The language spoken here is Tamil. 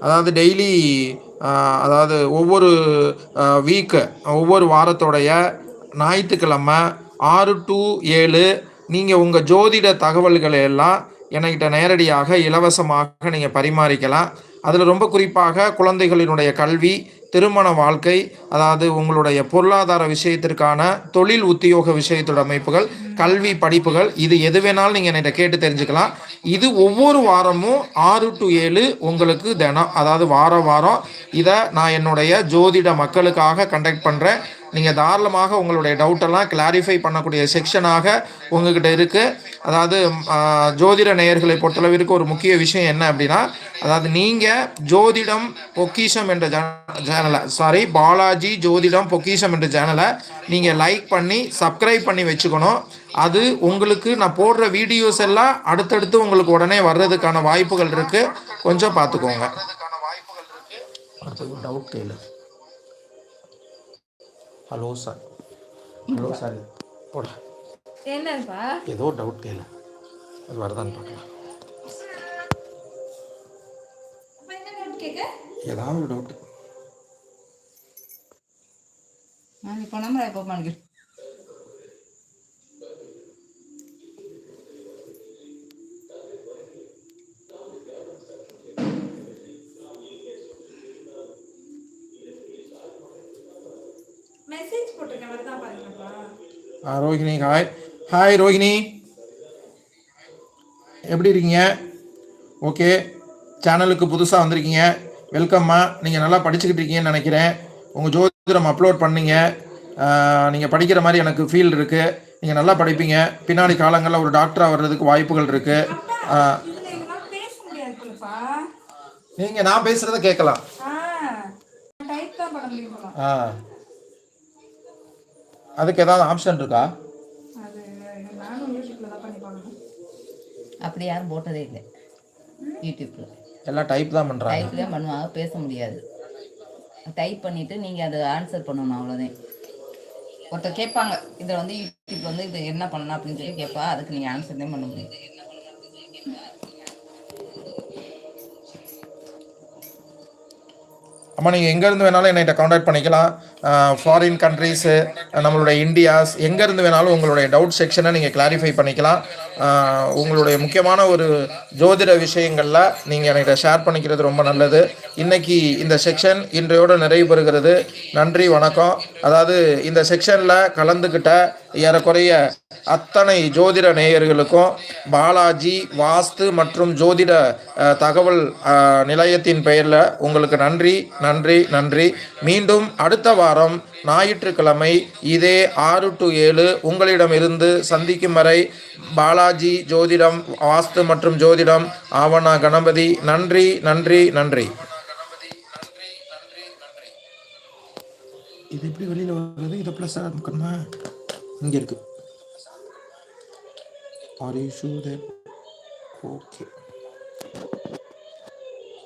அதாவது டெய்லி அதாவது ஒவ்வொரு வீக்கு ஒவ்வொரு வாரத்தோடைய ஞாயிற்றுக்கிழமை ஆறு டு ஏழு நீங்கள் உங்கள் ஜோதிட தகவல்களை எல்லாம் என்கிட்ட நேரடியாக இலவசமாக நீங்கள் பரிமாறிக்கலாம். அதில் ரொம்ப குறிப்பாக குழந்தைகளினுடைய கல்வி திருமண வாழ்க்கை அதாவது உங்களுடைய பொருளாதார விஷயத்திற்கான தொழில் உத்தியோக விஷயத்தோட அமைப்புகள் கல்வி படிப்புகள் இது எது வேணாலும் நீங்கள் என்கிட்ட கேட்டு தெரிஞ்சுக்கலாம். இது ஒவ்வொரு வாரமும் ஆறு டு ஏழு உங்களுக்கு தினம் அதாவது வாரம் வாரம் இதை நான் என்னுடைய ஜோதிட மக்களுக்காக கண்டக்ட் பண்ணுறேன் நீங்கள் தாராளமாக உங்களுடைய டவுட்டெல்லாம் கிளாரிஃபை பண்ணக்கூடிய செக்ஷனாக உங்ககிட்ட இருக்குது அதாவது ஜோதிட நேயர்களை பொறுத்தளவிற்கு ஒரு முக்கிய விஷயம் என்ன அப்படின்னா அதாவது நீங்கள் ஜோதிடம் பொக்கிஷம் என்ற சேனலை சாரி பாலாஜி ஜோதிடம் பொக்கிஷம் என்ற சேனலை நீங்கள் லைக் பண்ணி சப்ஸ்கிரைப் பண்ணி வச்சுக்கணும். அது உங்களுக்கு நான் போடுற வீடியோஸ் எல்லாம் அடுத்தடுத்து உங்களுக்கு உடனே வர்றதுக்கான வாய்ப்புகள் இருக்குது கொஞ்சம் பார்த்துக்கோங்க. டவுட் கேளு ஹலோ சார் ஹலோ சார் போட. என்னப்பா? ஏதோ டவுட் கேளு. அது வருதான்னு பார்க்கலாம். ஏதாவது டவுட் இப்போ நம்ம எப்போ பண்ணிக்க மெசேஜ் போட்டிருக்கேன் பாருங்கப்பா. ஆ ரோஹிணி ஹாய் ஹாய் ரோஹிணி. எப்படி இருக்கீங்க? ஓகே சேனலுக்கு புதுசாக வந்திருக்கீங்க. வெல்கம்மா நீங்கள் நல்லா படிச்சுக்கிட்டு இருக்கீங்கன்னு நினைக்கிறேன். உங்கள் ஜோதிடம் அப்லோட் பண்ணீங்க. நீங்கள் படிக்கிற மாதிரி எனக்கு ஃபீல் இருக்குது நீங்கள் நல்லா படிப்பீங்க. பின்னாடி காலங்களில் ஒரு டாக்டராக வர்றதுக்கு வாய்ப்புகள் இருக்குது நீங்கள் நான் பேசுகிறத கேட்கலாம். ஆ டைப் தான் பண்ண முடியும் போல ஆ அதுக்கு ஏதாவது ஆப்ஷன் இருக்கா? அது நானும் யூடியூப்ல தான் பண்ணி பார்க்கணும் அப்படி யாரும் போட்டதே இல்லை. யூடியூப்பில் எல்லாம் டைப் தான் பண்ணுறாங்க டைப்லேயே பண்ணுவாங்க பேச முடியாது. டைப் பண்ணிவிட்டு நீங்கள் அதை ஆன்சர் பண்ணணும் அவ்வளோதான் ஒருத்தர் கேட்பாங்க இதில் வந்து யூடியூப்ல வந்து இது என்ன பண்ணலாம் அப்படின்னு சொல்லி கேட்பா அதுக்கு நீங்கள் ஆன்சர் தான் பண்ண முடியும். அம்மா நீங்கள் எங்கேருந்து வேணாலும் என்னை காண்டாக்ட் பண்ணிக்கலாம். ஃபாரின் கண்ட்ரீஸு நம்மளுடைய இந்தியாஸ் எங்கேருந்து வேணாலும் உங்களுடைய டவுட் செக்ஷனை நீங்கள் கிளாரிஃபை பண்ணிக்கலாம். உங்களுடைய முக்கியமான ஒரு ஜோதிட விஷயங்களில் நீங்கள் எனக்கு ஷேர் பண்ணிக்கிறது ரொம்ப நல்லது. இன்னைக்கு இந்த செக்ஷன் இன்றையோடு நிறைவு பெறுகிறது. நன்றி வணக்கம். அதாவது இந்த செக்ஷனில் கலந்துக்கிட்ட ஏறக்குறைய அத்தனை ஜோதிட நேயர்களுக்கும் பாலாஜி வாஸ்து மற்றும் ஜோதிட தகவல் நிலையத்தின் பெயரில் உங்களுக்கு நன்றி நன்றி நன்றி. மீண்டும் அடுத்த வாரம் ஞாயிற்றுக்கிழமை இதே ஆறு டு ஏழு உங்களிடமிருந்து சந்திக்கும் வரை பாலாஜி ஜோதிடம் வாஸ்து மற்றும் ஜோதிடம் ஆவணா கணபதி. நன்றி நன்றி நன்றி. இது எப்படி வெளியில் வருது இதை ப்ளஸ் ஆரம்பிக்கணுமா இங்கே இருக்கு. Are you sure okay.